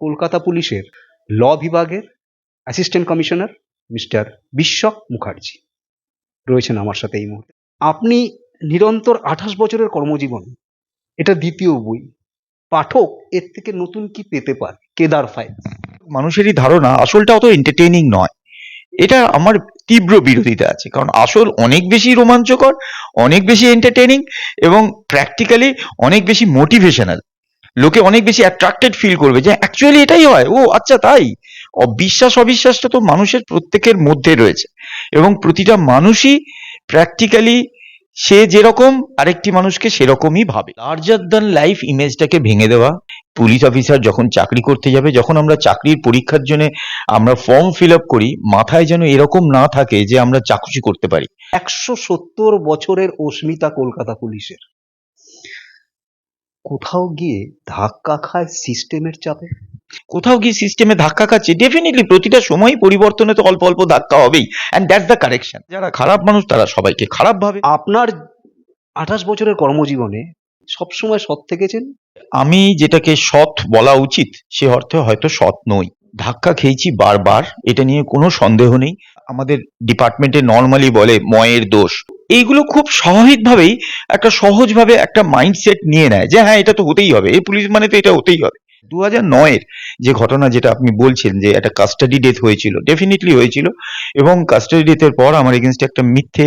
কলকাতা পুলিশের ল বিভাগের assistant commissioner mister বিশ্বক মুখার্জি রয়েছেন আমার সাথে এই মুহূর্তে। আপনি নিরন্তর আঠাশ বছরের কর্মজীবন, এটা দ্বিতীয় বই। পাঠক, এর থেকে নতুন কি পেতে পারে? কেদার ফাইল। মানুষেরই ধারণা, আসলটা অত এন্টারটেইনিং নয়। এটা আমার তীব্র বিরোধিতা আছে, কারণ আসল অনেক বেশি রোমাঞ্চকর, অনেক বেশি এন্টারটেইনিং এবং প্র্যাকটিক্যালি অনেক বেশি মোটিভেশনাল লোকে অনেক বেশি অ্যাট্রাক্টেড ফিল করবে যে অ্যাকচুয়ালি এটাই হয়। ও আচ্ছা তাই? অবিশ্বাস অবিশ্বাসটা তো মানুষের প্রত্যেকের মধ্যে রয়েছে। এবং প্রতিটা মানুষই প্র্যাকটিক্যালি সে যেরকম, আরেকটি মানুষকে সেরকমই ভাবে। লার্জার দ্যান লাইফ ইমেজটাকে ভেঙে দেওয়া। পুলিশ অফিসার যখন চাকরি করতে যাবে, যখন আমরা চাকরির পরীক্ষার জন্য আমরা ফর্ম ফিল আপ করি, মাথায় যেন এরকম না থাকে যে আমরা চাকুচি করতে পারি। একশো সত্তর বছরের অস্মিতা কলকাতা পুলিশের। কোথাও গিয়ে ধাক্কা খায় সিস্টেমের চাপে? কোথাও গিয়ে সিস্টেমে ধাক্কা খাচ্ছে ডেফিনেটলি প্রতিটা সময় পরিবর্তনে তো অল্প অল্প ধাক্কা হবেই অ্যান্ড দ্যাটস দ্য কারেকশন যারা খারাপ মানুষ তারা সবাইকে খারাপ ভাবে। আপনার আঠাশ বছরের কর্মজীবনে সবসময় সৎ থেকেছেন? আমি যেটাকে সৎ বলা উচিত সে অর্থে হয়তো সৎ নই। ধাক্কা খেয়েছি বারবার এটা নিয়ে কোনো সন্দেহ নেই। আমাদের ডিপার্টমেন্টে নর্মালি বলে ময়ের দোষ। এইগুলো খুব স্বাভাবিকভাবেই একটা সহজভাবে একটা মাইন্ডসেট নিয়ে নেয় যে হ্যাঁ এটা তো হতেই হবে। এই পুলিশ মানে তো এটা হতেই হবে। দু হাজার নয়ের যে ঘটনা যেটা আপনি বলছেন যে একটা কাস্টাডি ডেথ হয়েছিল ডেফিনেটলি হয়েছিল এবং কাস্টাডি ডেথের পর আমার এগেনস্টে একটা মিথ্যে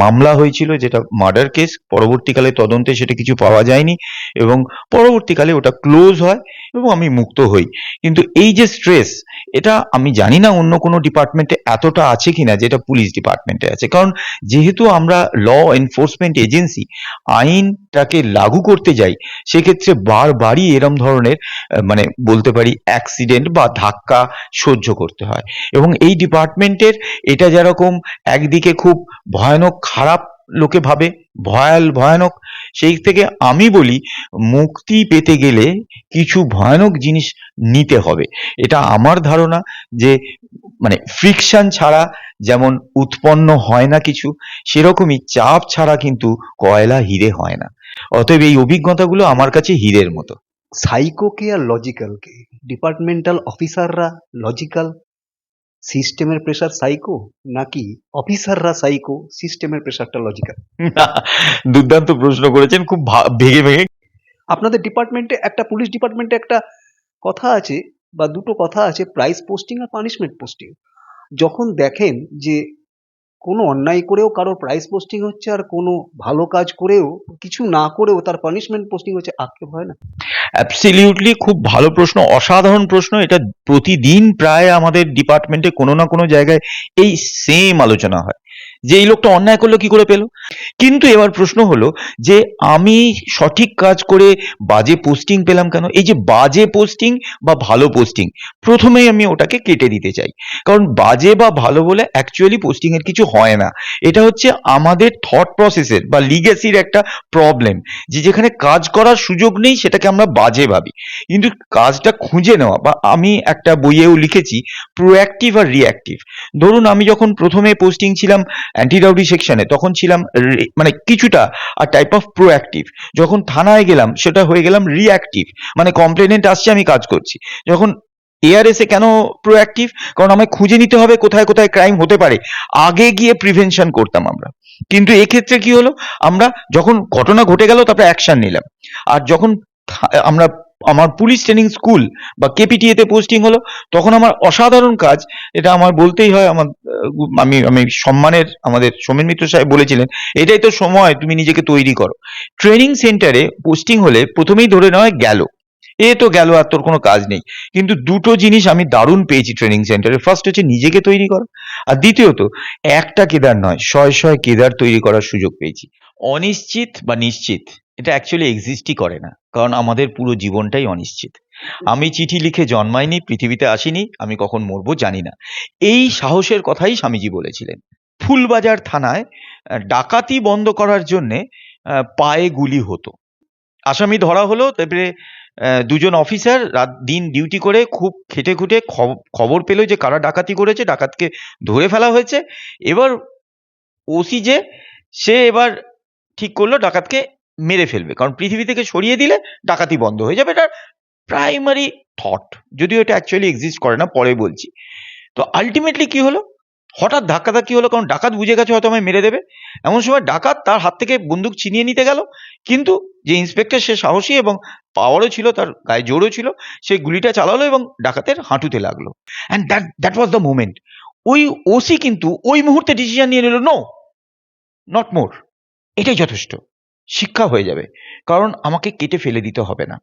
মামলা হয়েছিল যেটা মার্ডার কেস পরবর্তীকালে তদন্তে সেটা কিছু পাওয়া যায়নি এবং পরবর্তীকালে ওটা ক্লোজ হয় এবং আমি মুক্ত হই। কিন্তু এই যে স্ট্রেস এটা আমি জানি না অন্য কোনো ডিপার্টমেন্টে এতটা আছে কিনা যেটা পুলিশ ডিপার্টমেন্টে আছে। কারণ যেহেতু আমরা ল এনফোর্সমেন্ট এজেন্সি আইনটাকে লাগু করতে যাই, সেক্ষেত্রে বারবারই এরম ধরনের মানে বলতে পারি অ্যাক্সিডেন্ট বা ধাক্কা সহ্য করতে হয়। এবং এই ডিপার্টমেন্টের এটা যেরকম একদিকে খুব ভয়ানক খারাপ লোকে ভাবে, ভয়াল ভয়ানক, সেই থেকে আমি বলি মুক্তি পেতে গেলে কিছু ভয়ানক জিনিস নিতে হবে। এটা আমার ধারণা যে মানে ফ্রিকশন ছাড়া যেমন উৎপন্ন হয় না কিছু, সেরকমই চাপ ছাড়া কিন্তু কয়লা হিরে হয় না। অতএব এই অভিজ্ঞতাগুলো আমার কাছে হীরের মতো। সাইকোকে আর লজিক্যালকে ডিপার্টমেন্টাল অফিসাররা লজিক্যাল সিস্টেমের প্রেশার সাইকো নাকি অফিসাররা সাইকো সিস্টেমের প্রেশারটা লজিক্যাল দুর্দান্ত প্রশ্ন করেছেন খুব ভা- ভেঙে ভেঙে আপনাদের ডিপার্টমেন্টে একটা পুলিশ ডিপার্টমেন্টে একটা কথা আছে বা দুটো কথা আছে প্রাইস পোস্টিং আর পানিশমেন্ট পোস্টিং যখন দেখেন যে কোনো অন্যায় করেও কারও প্রাইস পোস্টিং হচ্ছে আর কোনো ভালো কাজ করেও কিছু না করেও তার পানিশমেন্ট পোস্টিং হচ্ছে আক্ষেপ হয় না। অ্যাবসলিউটলি খুব ভালো প্রশ্ন, অসাধারণ প্রশ্ন। এটা প্রতিদিন প্রায় আমাদের ডিপার্টমেন্টে কোনো না কোনো জায়গায় এই সেম আলোচনা হয়। যে এই লোকটা অন্যায় করল কি করে পেল? কিন্তু এবার প্রশ্ন হলো যে আমি সঠিক কাজ করে বাজে পোস্টিং পেলাম কেন? এই যে বাজে পোস্টিং বা ভালো পোস্টিং প্রথমেই আমি ওটাকে কেটে দিতে চাই। কারণ বাজে বা ভালো বলে অ্যাকচুয়ালি পোস্টিং এর কিছু হয় না। এটা হচ্ছে আমাদের থট প্রসেসের বা লিগেসির একটা প্রবলেম যে যেখানে কাজ করার সুযোগ নেই সেটাকে আমরা বাজে ভাবি। কিন্তু কাজটা খুঁজে নেওয়া বা আমি একটা বইয়েও লিখেছি প্রোঅ্যাক্টিভ আর রিঅ্যাক্টিভ ধরুন আমি যখন প্রথমে পোস্টিং ছিলাম অ্যান্টি রাউডি সেকশনে তখন ছিলাম মানে কিছুটা আর টাইপ অফ প্রোঅ্যাক্টিভ যখন থানায় গেলাম, সেটা হয়ে গেলাম রিঅ্যাক্টিভ মানে কমপ্লেনেন্ট আসছে, আমি কাজ করছি। যখন এআরএস কেন প্রোঅ্যাক্টিভ কারণ আমায় খুঁজে নিতে হবে কোথায় কোথায় ক্রাইম হতে পারে। আগে গিয়ে প্রিভেনশন করতাম আমরা। কিন্তু এক্ষেত্রে কি হলো? আমরা যখন ঘটনা ঘটে গেল, তারপরে অ্যাকশন নিলাম। আর যখন আমরা আমার পুলিশ ট্রেনিং স্কুল বা কেপিটিএ তে পোস্টিং হলো, তখন আমার অসাধারণ কাজ, এটা আমার বলতেই হয়, আমার আমি আমি সম্মানের আমাদের সোমেন মিত্র সাহেব বলেছিলেন, এটাই তো সময়, তুমি নিজেকে তৈরি করো। ট্রেনিং সেন্টারে পোস্টিং হলে প্রথমেই ধরে নেওয়া গেল। এ তো গেল আর তোর কোনো কাজ নেই। কিন্তু দুটো জিনিস আমি দারুণ পেয়েছি ট্রেনিং সেন্টারে ফার্স্ট হচ্ছে নিজেকে তৈরি করা। আর দ্বিতীয়ত, একটা কেদার নয়, শয় শয় কেদার তৈরি করার সুযোগ পেয়েছি। অনিশ্চিত বা নিশ্চিত, এটা অ্যাকচুয়ালি এক্সিস্টই করে না। কারণ আমাদের পুরো জীবনটাই অনিশ্চিত। আমি চিঠি লিখে জন্মাইনি, পৃথিবীতে আসিনি, আমি কখন মরবো জানি না। এই সাহসের কথাই স্বামীজি বলেছিলেন। ফুলবাজার থানায় ডাকাতি বন্ধ করার জন্যে পায়ে গুলি হতো। আসামি ধরা হলো, তারপরে দুজন অফিসার রাত দিন ডিউটি করে খুব খেটে খুঁটে খব- খবর পেল যে কারা ডাকাতি করেছে, ডাকাতকে ধরে ফেলা হয়েছে। এবার ওসি যে, সে এবার ঠিক করল, ডাকাতকে মেরে ফেলবে। কারণ পৃথিবী থেকে সরিয়ে দিলে ডাকাতি বন্ধ হয়ে যাবে। এটা প্রাইমারি থট যদিও এটা অ্যাকচুয়ালি এক্সিস্ট করে না, পরে বলছি। তো আলটিমেটলি কি হলো? হঠাৎ ধাক্কাধাক্কি হলো, কারণ ডাকাত বুঝে গেছে হয়তো আমায় মেরে দেবে। এমন সময় ডাকাত তার হাত থেকে বন্দুক ছিনিয়ে নিতে গেল। কিন্তু যে ইন্সপেক্টর সে সাহসী এবং পাওয়ারও ছিল, তার গায়ে জোরও ছিল, সে গুলিটা চালালো এবং ডাকাতের হাঁটুতে লাগল। And that that was the moment ওই ওসি কিন্তু ওই মুহূর্তে ডিসিশন নিয়ে নিল নো নট মোর এটাই যথেষ্ট। শিক্ষা হয়ে যাবে। কারণ আমাকে কেটে ফেলে দিতে হবে না।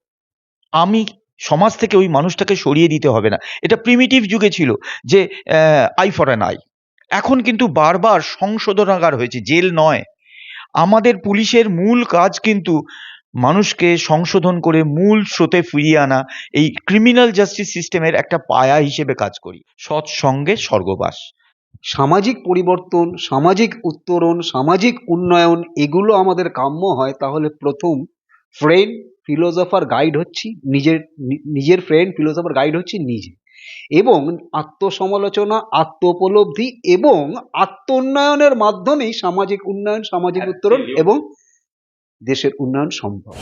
আমি সমাজ থেকে ওই মানুষটাকে সরিয়ে দিতে হবে না। এটা প্রিমিটিভ যুগে ছিল যে আই ফর অ্যান আই এখন কিন্তু বারবার সংশোধনাগার হয়েছে, জেল নয়। আমাদের পুলিশের মূল কাজ কিন্তু মানুষকে সংশোধন করে মূল স্রোতে ফিরিয়ে আনা, এই ক্রিমিনাল জাস্টিস সিস্টেমের একটা পায়া হিসেবে কাজ করি। সৎসঙ্গে স্বর্গবাস। সামাজিক পরিবর্তন সামাজিক উত্তরণ সামাজিক উন্নয়ন এগুলো আমাদের কাম্য হয় তাহলে প্রথম ফ্রেন্ড ফিলোজফার গাইড হচ্ছি নিজের নিজের ফ্রেন্ড ফিলোজফার গাইড হচ্ছি নিজে। এবং আত্মসমালোচনা আত্ম উপলব্ধি এবং আত্ম উন্নয়নের মাধ্যমেই সামাজিক উন্নয়ন সামাজিক উত্তরণ এবং দেশের উন্নয়ন সম্ভব।